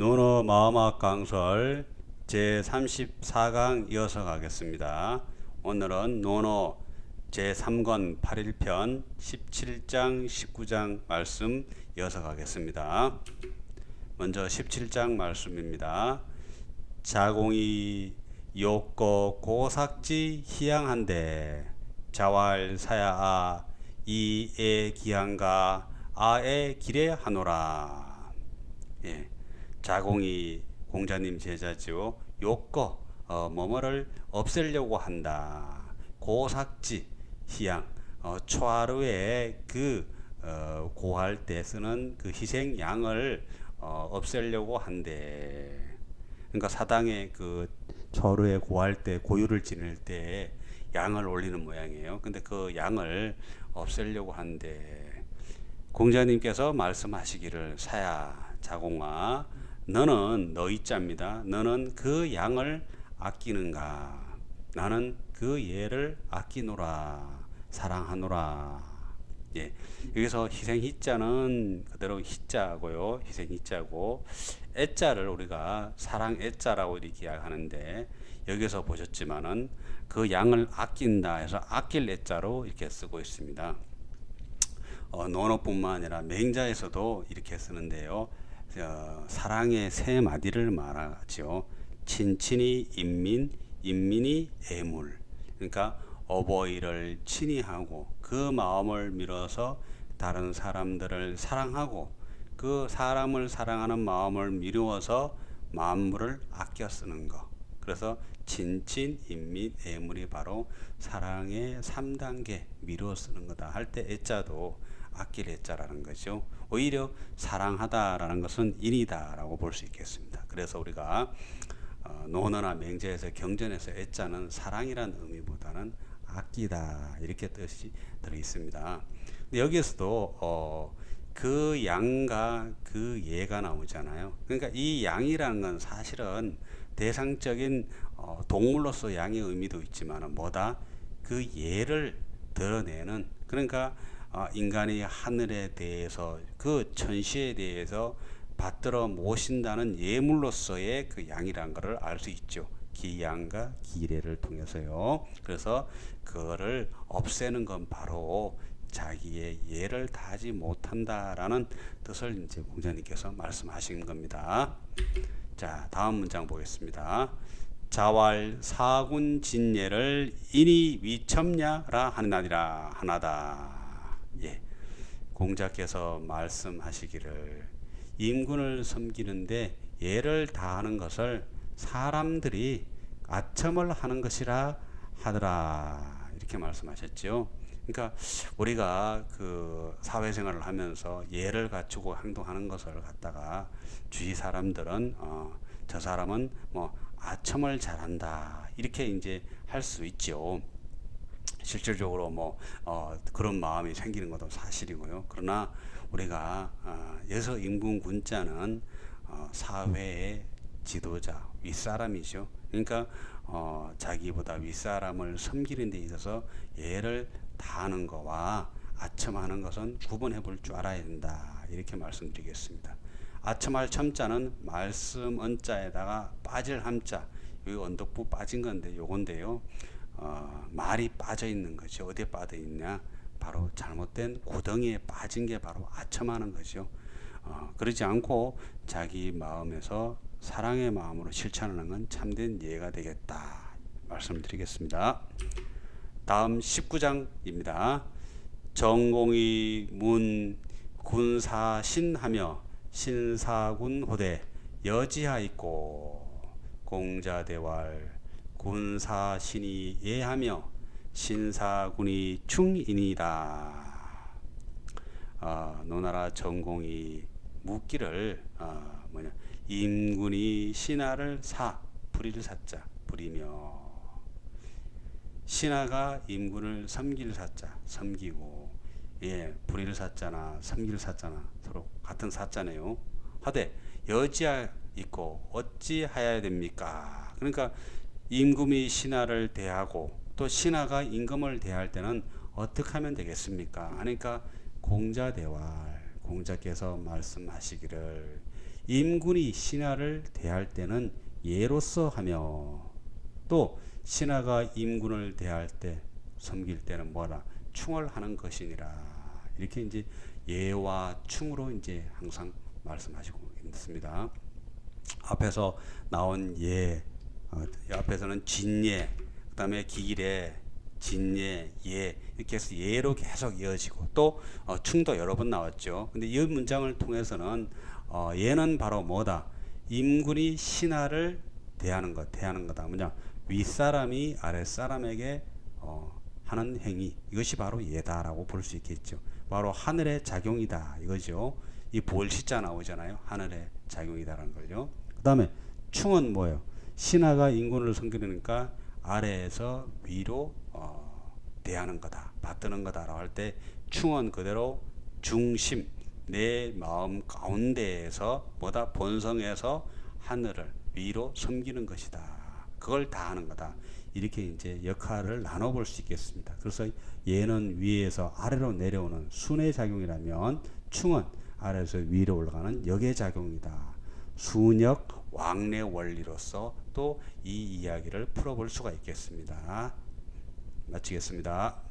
노노 마음학 강설 제34강 이어서 가겠습니다. 오늘은 노노 제3권 8일편 17장 19장 말씀 이어서 가겠습니다. 먼저 17장 말씀입니다. 자공이 욕거 고삭지 희양한데 자왈 사야아 이에 기한가 아에 길에 하노라. 예. 자공이 공자님 제자죠. 욕거 어, 뭐뭐를 없애려고 한다. 고삭지 희양 어, 초하루에 그 어, 고할 때 쓰는 그 희생 양을 어, 없애려고 한대. 그러니까 사당에 그 초하루에 고할 때 고유를 지낼 때 양을 올리는 모양이에요. 근데 그 양을 없애려고 한대. 공자님께서 말씀하시기를 사야 자공아 너는 너희 자입니다. 너는 그 양을 아끼는가? 나는 그 예를 아끼노라 사랑하노라. 예. 여기서 희생 희자는 그대로 희자고요. 희생 희자고 애자를 우리가 사랑 애자라고 이렇게 이야기하는데 여기서 보셨지만은 그 양을 아낀다 해서 아낄 애자로 이렇게 쓰고 있습니다. 어, 논어뿐만 아니라 맹자에서도 이렇게 쓰는데요. 어, 사랑의 세 마디를 말하죠. 친친이 인민, 인민이 애물. 그러니까 어버이를 친히 하고 그 마음을 밀어서 다른 사람들을 사랑하고 그 사람을 사랑하는 마음을 미루어서 만물을 아껴 쓰는 것. 그래서 친친, 인민, 애물이 바로 사랑의 3단계 미루어 쓰는 거다 할 때 애자도 아낄 애자라는 거죠. 오히려 사랑하다라는 것은 인이다라고 볼 수 있겠습니다. 그래서 우리가 어, 논어나 맹자에서 경전에서 애자는 사랑이라는 의미보다는 아끼다 이렇게 뜻이 들어 있습니다. 여기에서도 어, 그 양과 그 예가 나오잖아요. 그러니까 이 양이라는 건 사실은 대상적인 어, 동물로서 양의 의미도 있지만 뭐다 그 예를 드러내는 그러니까 어, 인간이 하늘에 대해서 그 천시에 대해서 받들어 모신다는 예물로서의 그 양이란 것을 알 수 있죠. 기양과 기례를 통해서요. 그래서 그거를 없애는 건 바로 자기의 예를 다하지 못한다라는 뜻을 이제 공자님께서 말씀하신 겁니다. 자, 다음 문장 보겠습니다. 자왈 사군 진예를 인이 위첨냐라 하나니라 하나다. 예. 공자께서 말씀하시기를 임군을 섬기는데 예를 다하는 것을 사람들이 아첨을 하는 것이라 하더라 이렇게 말씀하셨죠. 그러니까 우리가 그 사회생활을 하면서 예를 갖추고 행동하는 것을 갖다가 주위 사람들은 어, 저 사람은 뭐 아첨을 잘한다 이렇게 이제 할 수 있죠. 실질적으로 뭐 어, 그런 마음이 생기는 것도 사실이고요. 그러나 우리가 어, 여서 인군 군자는 어, 사회의 지도자 윗사람이죠. 그러니까 어, 자기보다 윗사람을 섬기는 데 있어서 예를 다하는 것과 아첨하는 것은 구분해 볼 줄 알아야 된다. 이렇게 말씀드리겠습니다. 아첨할 첨자는 말씀 언자에다가 빠질 함자 여기 언덕부 빠진 건데 요건데요. 어, 말이 빠져 있는 거죠. 어디에 빠져 있냐? 바로 잘못된 구덩이에 빠진 게 바로 아첨하는 거죠. 어, 그러지 않고 자기 마음에서 사랑의 마음으로 실천하는 건 참된 예가 되겠다. 말씀드리겠습니다. 다음 19장입니다. 정공이 문 군사신하며 신사군 호대 여지하 있고 공자대왈 군사신이 예하며 신사군이 충인이다. 어, 노나라 전공이 묻기를 어, 뭐냐 임군이 신하를 사 불의를 사자 부리며 신하가 임군을 섬길 사자 섬기고 예 불의를 사자나 섬길 사자나 서로 같은 사자네요. 하되 여지하 있고 어찌하여야 됩니까? 그러니까 임금이 신하를 대하고 또 신하가 임금을 대할 때는 어떻게 하면 되겠습니까? 그러니까 공자 대활 공자께서 말씀하시기를 임군이 신하를 대할 때는 예로서 하며 또 신하가 임군을 대할 때 섬길 때는 뭐라 충을 하는 것이니라 이렇게 이제 예와 충으로 이제 항상 말씀하시고 있습니다. 앞에서 나온 예, 어, 앞에서는 진예, 그 다음에 기일에 진예, 예 이렇게 해서 예로 계속 이어지고 또 어, 충도 여러 번 나왔죠. 근데 이 문장을 통해서는 어, 예는 바로 뭐다? 임군이 신하를 대하는 것, 대하는 거다. 뭐냐? 윗사람이 아랫사람에게 어, 하는 행위 이것이 바로 예다라고 볼 수 있겠죠. 바로 하늘의 작용이다 이거죠. 이 볼시자 나오잖아요. 하늘의 작용이다라는 걸요. 그 다음에 충은 뭐예요? 신하가 인군을 섬기니까 아래에서 위로 어, 대하는 거다, 받드는 거다라고 할 때 충은 그대로 중심 내 마음 가운데에서 뭐다 본성에서 하늘을 위로 섬기는 것이다. 그걸 다 하는 거다. 이렇게 이제 역할을 나눠볼 수 있겠습니다. 그래서 얘는 위에서 아래로 내려오는 순의 작용이라면 충은 아래에서 위로 올라가는 역의 작용이다. 순역 왕래 원리로서 또 이 이야기를 풀어볼 수가 있겠습니다. 마치겠습니다.